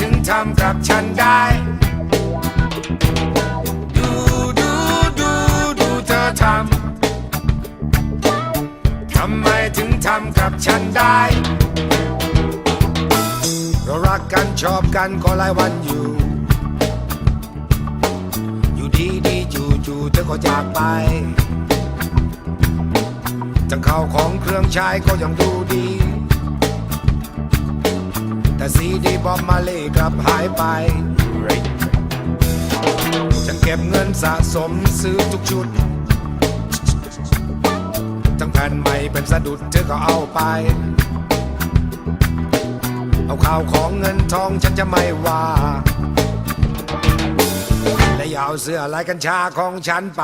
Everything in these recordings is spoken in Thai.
ถึงทำกับฉันได้ ดูดูดูดูเธอทำ ทำไมถึงทำกับฉันได้ เรารักกันชอบกันก็หลายวันอยู่ อยู่ดีดีจู่จู่เธอก็จากไปทั้งข้าวของเครื่องใช้ก็ยังดูดี แต่ซีดีบอมมาเล่กลับหายไปฉันเก็บเงินสะสมซื้อทุกชุด ทั้งแผ่นใหม่เป็นสะดุดเธอก็เอาไป เอาข่าวของเงินทองฉันจะไม่ว่า และอย่าเอาเสื้อลายกัญชาของฉันไป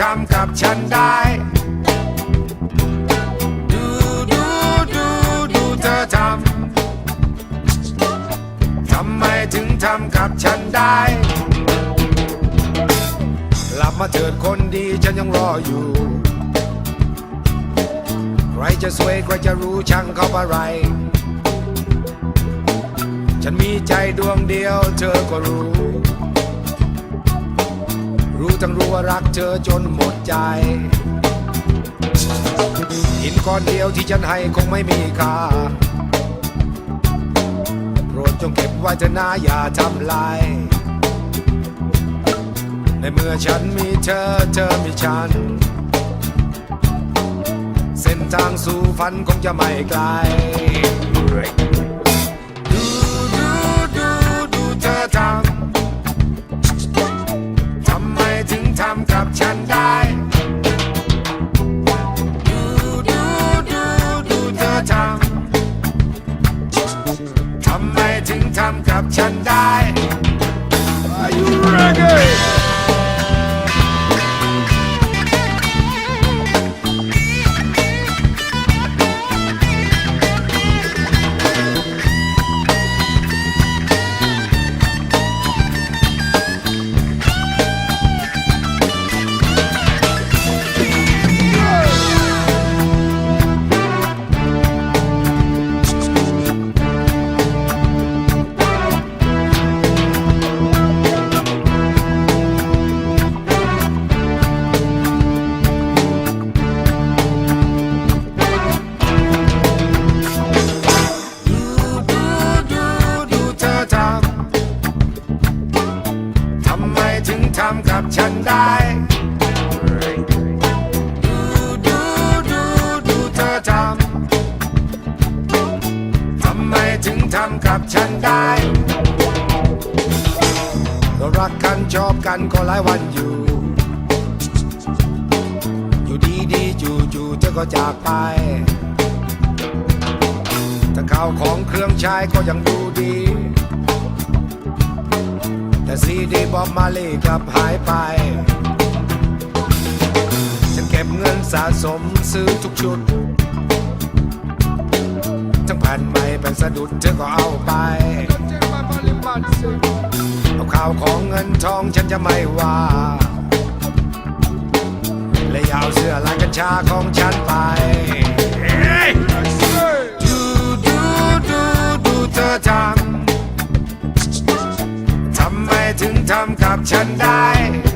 ทำกับฉันได้ ดูดูดูดูเธอทำ ทำไมถึงทำกับฉันได้กลับมาเถิดคนดีฉันยังรออยู่ ใครจะสวยใครจะรู้ช่างเขาอะไร ฉันมีใจดวงเดียวเธอก็รู้ รู้ทั้งรู้ว่ารักเธอจนหมดใจ หินก้อนเดียวที่ฉันให้คงไม่มีค่า โปรดจงเก็บไว้เถอะนะอย่าทำลาย ในเมื่อฉันมีเธอเธอมีฉัน เส้นทางสู่ฝันคงจะไม่ไกล ท ทำ ทำไมถึงทำกับฉันได้เรารักกันชอบกันก็หลายวันอยู่ อยู่ดีดีๆจู่จู่ๆเธอก็จากไป แต่ข้าวของเครื่องใช้ก็ยังดูดี แต่ซีดีบอมมาเล่กลับหายไป ก็บเงินสะสมซื้อทุกชุด ทั้งแผ่นใหม่เป็นสะดุดเธอก็เอาไป เอาข่าวของเงินทองฉันจะไม่ว่าและอยาเอาเสื้อลายกัญชาของฉันไป ดูดูดูดูเธอทำ ทำไมถึงทำกับฉันได้ดู